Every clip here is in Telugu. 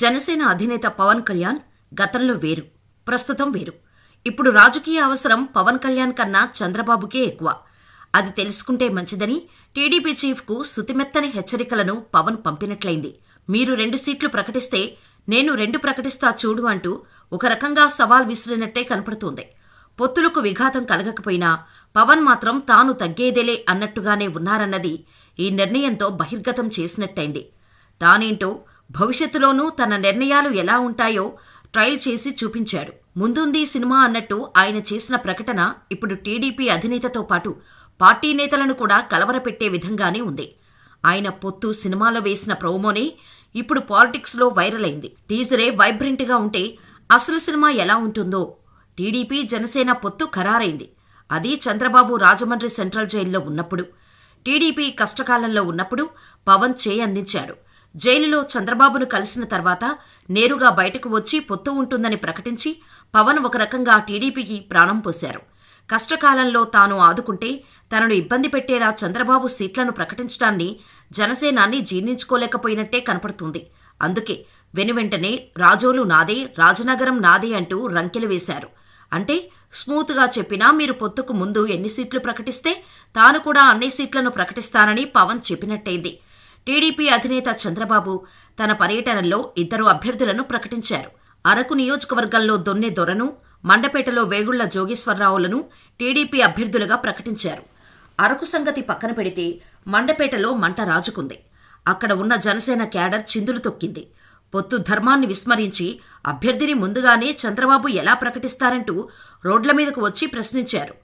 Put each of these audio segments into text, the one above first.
జనసేన అధినేత పవన్ కళ్యాణ్ గతంలో వేరు ప్రస్తుతం వేరు. ఇప్పుడు రాజకీయ అవసరం పవన్ కళ్యాణ్ కన్నా చంద్రబాబుకే ఎక్కువ. అది తెలుసుకుంటే మంచిదని టీడీపీ చీఫ్కు సుతిమెత్తని హెచ్చరికలను పవన్ పంపినట్లయింది. మీరు రెండు సీట్లు ప్రకటిస్తే నేను రెండు ప్రకటిస్తా చూడు అంటూ ఒక రకంగా సవాల్ విసిరినట్టే కనపడుతోంది. పొత్తులకు విఘాతం కలగకపోయినా పవన్ మాత్రం తాను తగ్గేదేలే అన్నట్టుగానే ఉన్నారన్నది ఈ నిర్ణయంతో బహిర్గతం చేసినట్టయింది. తానేంటో భవిష్యత్తులోనూ తన నిర్ణయాలు ఎలా ఉంటాయో ట్రయల్ చేసి చూపించాడు. ముందుంది సినిమా అన్నట్టు ఆయన చేసిన ప్రకటన ఇప్పుడు టీడీపీ అధినేతతో పాటు పార్టీ నేతలను కూడా కలవరపెట్టే విధంగానే ఉంది. ఆయన పొత్తు సినిమాలో వేసిన ప్రోమోనే ఇప్పుడు పాలిటిక్స్లో వైరల్ అయింది. టీజరే వైబ్రెంట్గా ఉంటే అసలు సినిమా ఎలా ఉంటుందో టీడీపీ జనసేన పొత్తు ఖరారైంది. అది చంద్రబాబు రాజమండ్రి సెంట్రల్ జైల్లో ఉన్నప్పుడు టీడీపీ కష్టకాలంలో ఉన్నప్పుడు పవన్ చేయి అందించాడు జైలులో చంద్రబాబును కలిసిన తర్వాత నేరుగా బయటకు వచ్చి పొత్తు ఉంటుందని ప్రకటించి పవన్ ఒక రకంగా టీడీపీకి ప్రాణం పోశారు. కష్టకాలంలో తాను ఆదుకుంటే తనను ఇబ్బంది పెట్టేలా చంద్రబాబు సీట్లను ప్రకటించడాన్ని జనసేనాన్ని జీర్ణించుకోలేకపోయినట్టే కనపడుతుంది. అందుకే వెనువెంటనే రాజోలు నాదే రాజనగరం నాదే అంటూ రంకెలు వేశారు. అంటే స్మూత్గా చెప్పినా మీరు పొత్తుకు ముందు ఎన్ని సీట్లు ప్రకటిస్తే తాను కూడా అన్ని సీట్లను ప్రకటిస్తానని పవన్ చెప్పినట్టయింది. టీడీపీ అధినేత చంద్రబాబు తన పర్యటనలో ఇద్దరు అభ్యర్థులను ప్రకటించారు. అరకు నియోజకవర్గంలో దొన్నె దొరను మండపేటలో వేగుళ్ళ జోగేశ్వరరావులను టీడీపీ అభ్యర్థులుగా ప్రకటించారు. అరకు సంగతి పక్కన పెడితే మండపేటలో మంట రాజుకుంది. అక్కడ ఉన్న జనసేన క్యాడర్ చిందులు తొక్కింది. పొత్తు ధర్మాన్ని విస్మరించి అభ్యర్థిని ముందుగానే చంద్రబాబు ఎలా ప్రకటిస్తారంటూ రోడ్ల మీదకు వచ్చి ప్రశ్నించారు.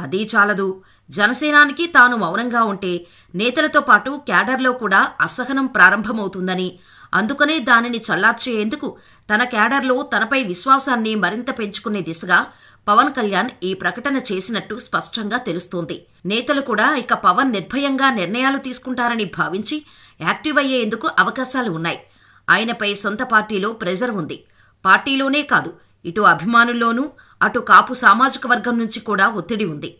అదీ చాలదు. జనసేనానికి తాను మౌనంగా ఉంటే నేతలతో పాటు క్యాడర్లో కూడా అసహనం ప్రారంభమవుతుందని. అందుకనే దానిని చల్లార్చేందుకు తన క్యాడర్లో తనపై విశ్వాసాన్ని మరింత పెంచుకునే దిశగా పవన్ కళ్యాణ్ ఈ ప్రకటన చేసినట్టు స్పష్టంగా తెలుస్తోంది. నేతలు కూడా ఇక పవన్ నిర్భయంగా నిర్ణయాలు తీసుకుంటారని భావించి యాక్టివ్ అయ్యేందుకు అవకాశాలు ఉన్నాయి. ఆయనపై సొంత పార్టీలో ప్రెజర్ ఉంది. పార్టీలోనే కాదు ఇటు అభిమానుల్లోనూ అటు కాపు సామాజిక వర్గం నుంచి కూడా ఒత్తిడి ఉంది.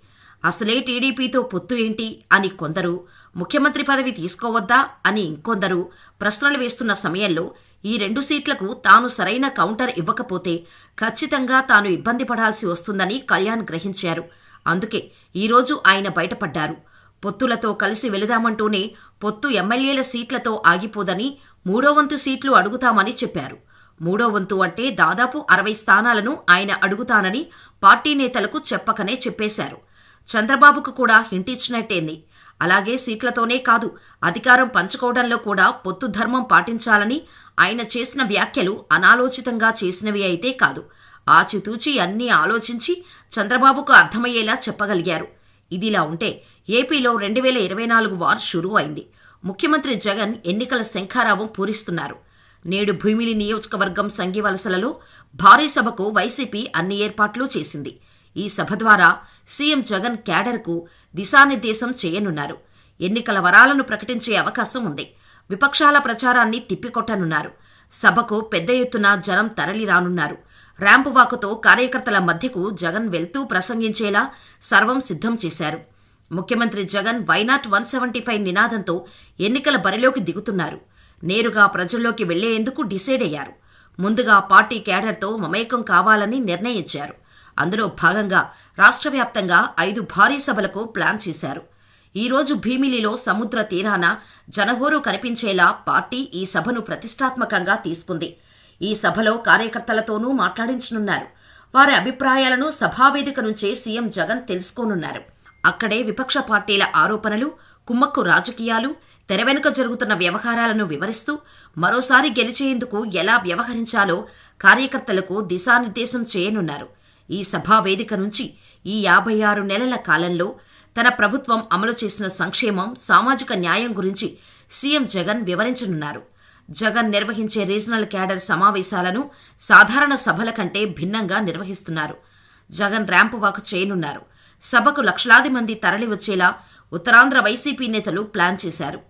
అసలే టీడీపీతో పొత్తు ఏంటి అని కొందరు ముఖ్యమంత్రి పదవి తీసుకోవద్దా అని ఇంకొందరు ప్రశ్నలు వేస్తున్న సమయంలో ఈ రెండు సీట్లకు తాను సరైన కౌంటర్ ఇవ్వకపోతే ఖచ్చితంగా తాను ఇబ్బంది పడాల్సి వస్తుందని కళ్యాణ్ గ్రహించారు. అందుకే ఈరోజు ఆయన బయటపడ్డారు. పొత్తులతో కలిసి వెళదామంటూనే పొత్తు ఎమ్మెల్యేల సీట్లతో ఆగిపోదని మూడో వంతు సీట్లు అడుగుతామని చెప్పారు. మూడో వంతు అంటే దాదాపు అరవై స్థానాలను ఆయన అడుగుతానని పార్టీ నేతలకు చెప్పకనే చెప్పేశారు. చంద్రబాబుకు కూడా హింటిచ్చినట్టేంది అలాగే సీట్లతోనే కాదు అధికారం పంచుకోవడంలో కూడా పొత్తు ధర్మం పాటించాలని ఆయన చేసిన వ్యాఖ్యలు అనాలోచితంగా చేసినవి అయితే కాదు. ఆచితూచి అన్నీ ఆలోచించి చంద్రబాబుకు అర్థమయ్యేలా చెప్పగలిగారు. ఇదిలా ఉంటే ఏపీలో రెండు వేల ఇరవై నాలుగు వార్ షురూ అయింది ముఖ్యమంత్రి జగన్ ఎన్నికల శంఖారావం పూరిస్తున్నారు. నేడు భూమిని నియోజకవర్గం సంగివలసలలో భారీ సభకు వైసీపీ అన్ని ఏర్పాట్లు చేసింది. ఈ సభ ద్వారా సీఎం జగన్ క్యాడర్కు దిశానిర్దేశం చేయనున్నారు. ఎన్నికల వరాలను ప్రకటించే అవకాశం ఉంది. విపక్షాల ప్రచారాన్ని తిప్పికొట్టనున్నారు. సభకు పెద్ద ఎత్తున జనం తరలి రానున్నారు ర్యాంపు వాకుతో కార్యకర్తల మధ్యకు జగన్ వెళ్తూ ప్రసంగించేలా సర్వం సిద్ధం చేశారు. ముఖ్యమంత్రి Jagan why not one seventy five నినాదంతో ఎన్నికల బరిలోకి దిగుతున్నారు. నేరుగా ప్రజల్లోకి వెళ్ళేందుకు డిసైడ్ అయ్యారు. ముందుగా పార్టీ క్యాడర్తో మమేకం కావాలని నిర్ణయించారు. అందులో భాగంగా రాష్ట్ర వ్యాప్తంగా ఐదు భారీ సభలకు ప్లాన్ చేశారు. ఈరోజు భీమిలిలో సముద్ర తీరాన జనహోరు కనిపించేలా పార్టీ ఈ సభను ప్రతిష్టాత్మకంగా తీసుకుంది. ఈ సభలో కార్యకర్తలతోనూ మాట్లాడించనున్నారు. వారి అభిప్రాయాలను సభావేదిక నుంచే సీఎం జగన్ తెలుసుకోనున్నారు. అక్కడే విపక్ష పార్టీల ఆరోపణలు కుమ్మక్కు రాజకీయాలు తెర వెనుక జరుగుతున్న వ్యవహారాలను వివరిస్తూ మరోసారి గెలిచేందుకు ఎలా వ్యవహరించాలో కార్యకర్తలకు దిశానిర్దేశం చేయనున్నారు. ఈ సభా వేదిక నుంచి ఈ యాభై ఆరు నెలల కాలంలో తన ప్రభుత్వం అమలు చేసిన సంక్షేమం సామాజిక న్యాయం గురించి సీఎం జగన్ వివరించనున్నారు. జగన్ నిర్వహించే రీజనల్ క్యాడర్ సమావేశాలను సాధారణ సభల కంటే భిన్నంగా నిర్వహిస్తున్నారు. జగన్ ర్యాంపు వాక్ చేయనున్నారు. సభకు లక్షలాది మంది తరలివచ్చేలా ఉత్తరాంధ్ర వైసీపీ నేతలు ప్లాన్ చేశారు.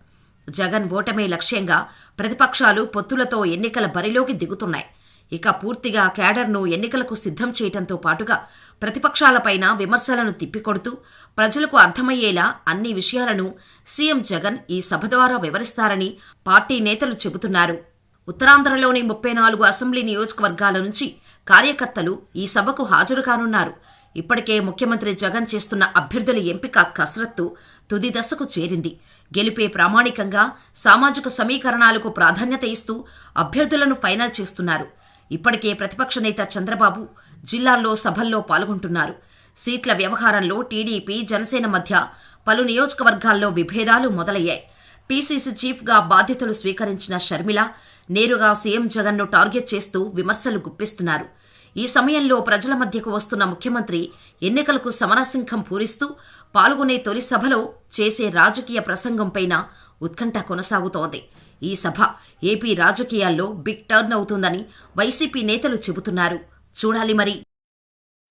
జగన్ ఓటమే లక్ష్యంగా ప్రతిపక్షాలు పొత్తులతో ఎన్నికల బరిలోకి దిగుతున్నాయి. ఇక పూర్తిగా క్యాడర్ను ఎన్నికలకు సిద్ధం చేయటంతో పాటుగా ప్రతిపక్షాలపైన విమర్శలను తిప్పికొడుతూ ప్రజలకు అర్థమయ్యేలా అన్ని విషయాలను సీఎం జగన్ ఈ సభ ద్వారా వివరిస్తారని పార్టీ నేతలు చెబుతున్నారు. ఉత్తరాంధ్రలోని ముప్పై నాలుగు అసెంబ్లీ నియోజకవర్గాల నుంచి కార్యకర్తలు ఈ సభకు హాజరు కానున్నారు. ఇప్పటికే ముఖ్యమంత్రి జగన్ చేస్తున్న అభ్యర్థుల ఎంపిక కసరత్తు తుది దశకు చేరింది. గెలిపే ప్రామాణికంగా సామాజిక సమీకరణాలకు ప్రాధాన్యత ఇస్తూ అభ్యర్థులను ఫైనల్ చేస్తున్నారు. ఇప్పటికే ప్రతిపక్ష నేత చంద్రబాబు జిల్లాల్లో సభల్లో పాల్గొంటున్నారు. సీట్ల వ్యవహారంలో టీడీపీ జనసేన మధ్య పలు నియోజకవర్గాల్లో విభేదాలు మొదలయ్యాయి. పీసీసీ చీఫ్గా బాధ్యతలు స్వీకరించిన షర్మిల నేరుగా సీఎం జగన్ను టార్గెట్ చేస్తూ విమర్శలు గుప్పిస్తున్నారు. ఈ సమయంలో ప్రజల మధ్యకు వస్తున్న ముఖ్యమంత్రి ఎన్నికలకు సమరసింఖం పూరిస్తూ పాల్గొనే తొలి సభలో చేసే రాజకీయ ప్రసంగంపైన ఉత్కంఠ కొనసాగుతోంది. ఈ సభ ఏపీ రాజకీయాల్లో బిగ్ టర్న్ అవుతుందని వైసీపీ నేతలు చెబుతున్నారు. చూడాలి మరి